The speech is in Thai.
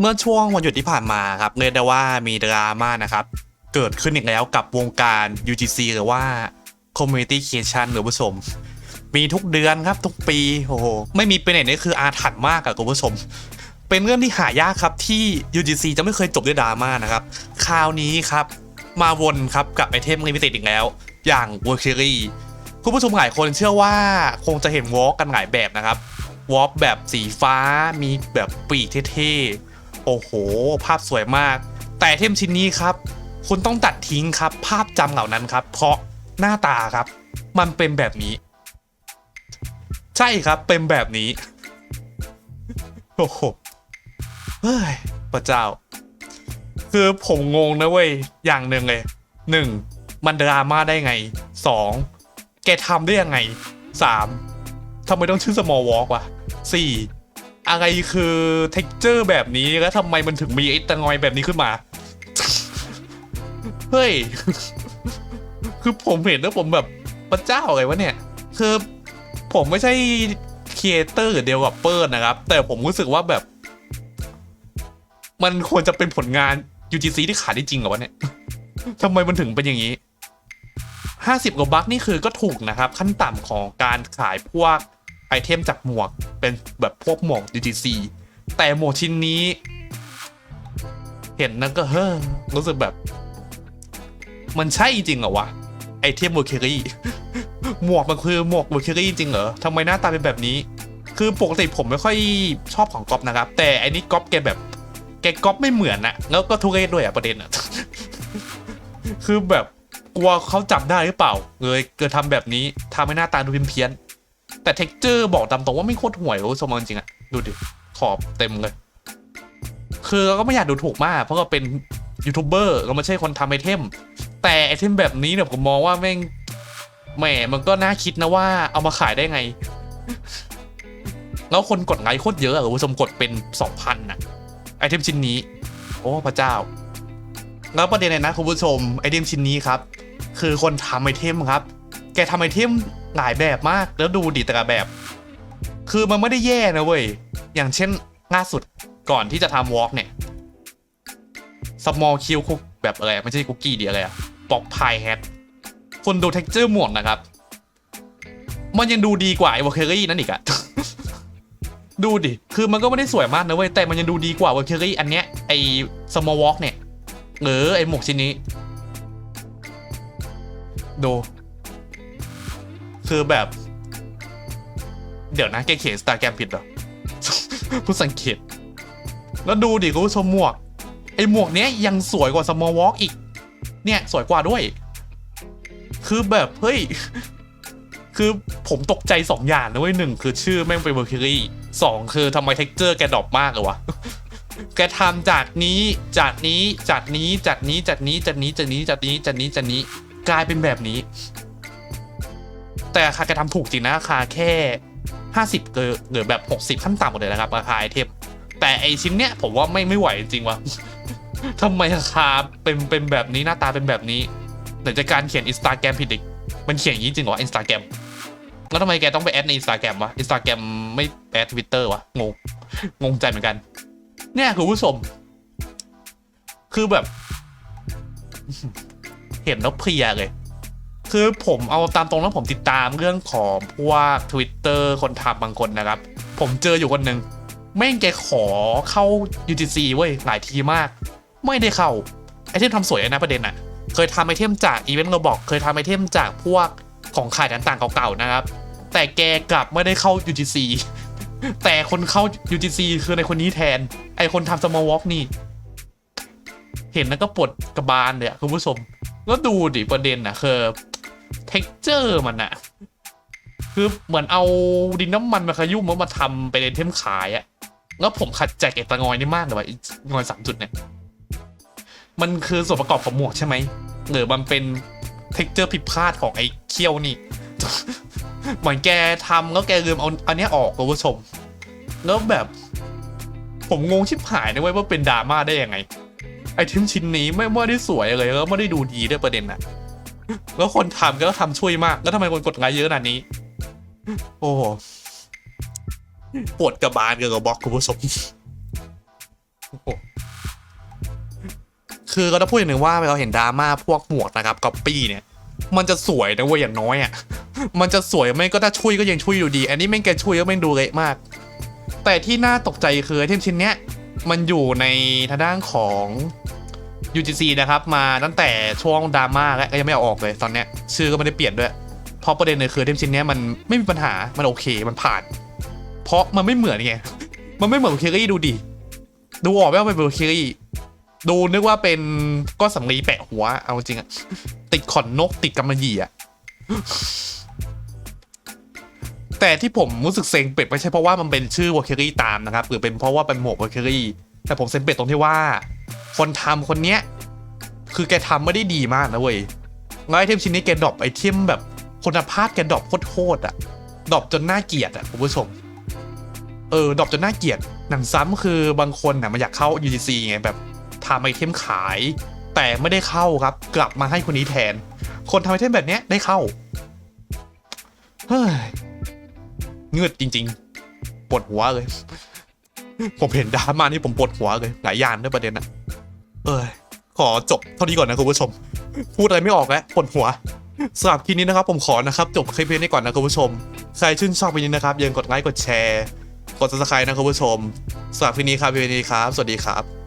เมื่อช่วงวันหยุดที่ผ่านมาครับเรียกได้ว่ามีดราม่านะครับ เกิดขึ้นอีกแล้วกับวงการ UGC หรือว่า Community Creation หรือผู้ชม มีทุกเดือนครับทุกปีโอ้โหไม่มีเป็นไหนนี่คืออาถรรพ์มากอะคุณผู้ชม เป็นเรื่องที่หายากครับที่ UGC จะไม่เคยจบด้วยดราม่านะครับ คราวนี้ครับมาวนครับกับไอเทมลิมิเต็ดอีกแล้ว อย่าง w o r k e r y คุณผู้ชมหลายคนเชื่อว่าคงจะเห็นวอล์กกันหลายแบบนะครับวอล์กแบบสีฟ้ามีแบบปีกเท่ๆ โอ้โห ภาพสวยมาก แต่เทมชิ้นนี้ครับ คุณต้องตัดทิ้งครับ ภาพจำเหล่านั้นครับ เพราะหน้าตาครับ มันเป็นแบบนี้ ใช่ครับเป็นแบบนี้ โอ้โหเฮ้ยพระเจ้า คือผมงงนะเว้ย อย่างหนึ่งเลยหนึ่งมันดราม่าได้ไงสองแกทำได้ยังไงสามทำไมต้องชื่อ small walk วะสี่ อะไรคือเท็กเจอร์แบบนี้แล้วทำไมมันถึงมีไอ้ตะงอยแบบนี้ขึ้นมา เฮ้ย คือผมเห็นแล้วผมแบบพระเจ้าอะไรวะเนี่ย คือผมไม่ใช่ครีเอเตอร์หรือเดเวลลอปเปอร์นะครับ แต่ผมรู้สึกว่าแบบ มันควรจะเป็นผลงาน UGC ที่ขายได้จริงเหรอวะเนี่ยทำไมมันถึงเป็นอย่างนี้ 50กว่าบัคนี่คือก็ถูกนะครับ ขั้นต่ำของการขายพวก ไอเทมจากหมวกเป็นแบบพวกหมวก UGC แต่หมวกชิ้นนี้ เห็นนั่นก็เฮ้อรู้สึกแบบ มันใช่จริงเหรอวะ ไอเทมโมเคอรี่หมวกมันคือหมวกโมเคอรี่จริงเหรอทำไมหน้าตาเป็นแบบนี้ คือปกติผมไม่ค่อยชอบของก๊อปนะครับ แต่อันนี้ก๊อปแกแบบแกก๊อปไม่เหมือนนะแล้วก็ทุเรศด้วยอะประเด็นอะคือแบบกลัวเขาจับได้หรือเปล่าเลยเกิดทำแบบนี้ทำให้หน้าตาดูเพี้ยน แต่เท็กเจอร์บอกตามตรงว่าไม่โคตรห่วยรู้สมจริงอะดูดิ ขอบเต็มเลย คือเราก็ไม่อยากดูถูกมาก เพราะเราเป็นยูทูบเบอร์เราไม่ใช่คนทำไอเทม แต่ไอเทมแบบนี้เนี่ยผมมองว่าแม่งแหมมันก็น่าคิดนะว่าเอามาขายได้ไง แล้วคนกดไลค์โคตรเยอะอะคุณผู้ชมกดเป็น2,000น่ะไอเทมชิ้นนี้ โอ้พระเจ้า แล้วประเด็นเลยนะคุณผู้ชมไอเทมชิ้นนี้ครับ คือคนทำไอเทมครับ แกทำไอเทม หลายแบบมากแล้วดูดิแต่ละแบบ คือมันไม่ได้แย่นะเว้ย อย่างเช่นล่าสุดก่อนที่จะทำวอล์กเนี่ย small kill คุกแบบอะไรไม่ใช่คุกกี้ดีอะไรอะปอกพายแฮทคุณดูเท็กเจอร์หมวกนะครับ มันยังดูดีกว่าไอวอเคอรี่นั่นอีกอะดูดิ คือมันก็ไม่ได้สวยมากนะเว้ย แต่มันยังดูดีกว่าวอลเคอรี่อันเนี้ยไอ small walk เนี่ยเออไอหมวกชิ้นนี้ ดู คือแบบ เดี๋ยวนะแกเขียนสตาแกรมผิดเหรอผู้สังเกต แล้วดูดิคุณผู้ชมหมวก ไอหมวกเนี้ยยังสวยกว่า small walk อีก เนี่ยสวยกว่าด้วย คือแบบเฮ้ย คือผมตกใจสองอย่างนะเว้ยหนึ่งคือชื่อแม่งเป็นเ e อร์คิรี่สองคือทำไมเท็กเจอร์แกดรอปมากเลยวะแกทำจากนี้จากนี้จากนี้จากนี้จากนี้จากนี้จากนี้จากนี้จากนี้จากนี้กลายเป็นแบบนี้ แต่ราคาแกทำถูกจริงนะราคาแค่ห้าสิบเกินหรือแบบหกสิบขั้นต่ำหมดเลยนะครับราคาไอเทมแต่ไอชิ้นเนี้ยผมว่าไม่ไม่ไหวจริงวะทำไมราคาเป็นเป็นแบบนี้หน้าตาเป็นแบบนี้ไหนจะการเขียนอินสตาแกรมผิดอีกมันเขียนอย่างนี้จริงเหรออินสตาแกรมแล้วทำไมแกต้องไปแอดในอินสตาแกรมวะอินสตาแกรมไม่แอดทวิตเตอร์วะงงงงใจเหมือนกัน เนี่ยคุณผู้ชมคือแบบ เห็นแล้วเพลียเลย คือผมเอาตามตรงแล้วผมติดตามเรื่องของพวก Twitter คนทำบางคนนะครับ ผมเจออยู่คนหนึ่งแม่งแกขอเข้า UGC เว้ย หลายทีมาก ไม่ได้เข้า ไอเทมทำสวยนะประเด็นอะเคยทำไอเทมจากอีเวนต์เราบอกเคยทำไอเทมจากพวกของขายต่างๆเก่าๆนะครับ แต่แกกลับไม่ได้เข้า UGC แต่คนเข้า UGC คือในคนนี้แทน ไอคนทำ small walk นี่ เห็นแล้วก็ปวดกระบาลเลยอะคุณผู้ชม แล้วดูดิประเด็นนะคือ texture มันอะคือเหมือนเอาดินน้ำมันมาขยุ่มแล้วมาทำเป็นไอเทมขายอะแล้วผมขัดใจเอตะงอยนี่มากเลยว่ะไองอยสามจุดเนี่ย มันคือส่วนประกอบของหมวกใช่ไหมหรือมันเป็น texture ผิดพลาดของไอ้เขี้ยวนี่ เหมือนแกทำแล้วแกลืมเอาอันนี้ออกคุณผู้ชม แล้วแบบผมงงชิบหายนะเว้ยว่าเป็นดราม่าได้ยังไง ไอเทมชิ้นนี้ไม่ไม่ได้สวยเลยแล้วไม่ได้ดูดีด้วยประเด็นน่ะ แล้วคนทำก็ทำช่วยมาก แล้วทำไมคนกดไลค์เยอะขนาดนี้ โอ้โหปวดกระบาลกับกระบอกคุณผู้ชมโอ้โหคือก็ต้องพูดอย่างหนึ่งว่าเราเห็นดราม่าพวกหมวกนะครับก๊อปปี้เนี่ย มันจะสวยนะเว้ยอย่างน้อยอะ มันจะสวยไม่ก็ถ้าช่วยก็ยังช่วยอยู่ดี อันนี้แม่งแกช่วยก็แม่งดูเละมาก แต่ที่น่าตกใจคือไอเทมชิ้นเนี้ยมันอยู่ในทางด้านของ UGC นะครับมาตั้งแต่ช่วงดราม่าและก็ยังไม่เอาออกเลยตอนเนี้ยชื่อก็ไม่ได้เปลี่ยนด้วยเพราะประเด็นเลยคือเทมชิ้นเนี้ยมันไม่มีปัญหามันโอเคมันผ่าน เพราะมันไม่เหมือนไงมันไม่เหมือนเคอรี่ดูดิดูออกไหมว่าเป็นเคอรี่ดูนึกว่าเป็นก้อนสำลีแปะหัวเอาจริงอะติดขอนนกติดกำมะหยี่อะแต่ที่ผมรู้สึกเซ็งเป็ดไม่ใช่เพราะว่ามันเป็นชื่อวอลเคอรี่ตามนะครับหรือเป็นเพราะว่าเป็นหมวกวอลเคอรี่แต่ผมเซ็งเป็ดตรงที่ว่า คนทำคนเนี้ยคือแกทำไม่ได้ดีมากนะเว้ยแล้วไอเทมชิ้นนี้แกดรอปไอเทมแบบคุณภาพแกดรอปโคตรๆอะดรอปจนน่าเกลียดอะคุณผู้ชม เออดรอปจนน่าเกลียดหนังซ้ำคือบางคนน่ะมันอยากเข้า UGC ไงแบบทำไอเทมขาย แต่ไม่ได้เข้าครับ กลับมาให้คนนี้แทน คนทำไอเทมแบบเนี้ยได้เข้าเฮ้ยเงือดจริง ๆปวดหัวเลย ผมเห็นดราม่านี่ผมปวดหัวเลยหลายอย่างด้วยประเด็นนะ เอยขอจบเท่านี้ก่อนนะคุณผู้ชม พูดอะไรไม่ออกแล้วปวดหัวสำหรับคลิปนี้นะครับผมขอนะครับจบคลิปนี้ก่อนนะคุณผู้ชม ใครชื่นชอบวิปนี้นะครับอย่าลืมกดไลค์กดแชร์ กดซับสไครต์นะคุณผู้ชมสำหรับคลิปนี้ครับวิดีโอนี้ครับ สวัสดีครับ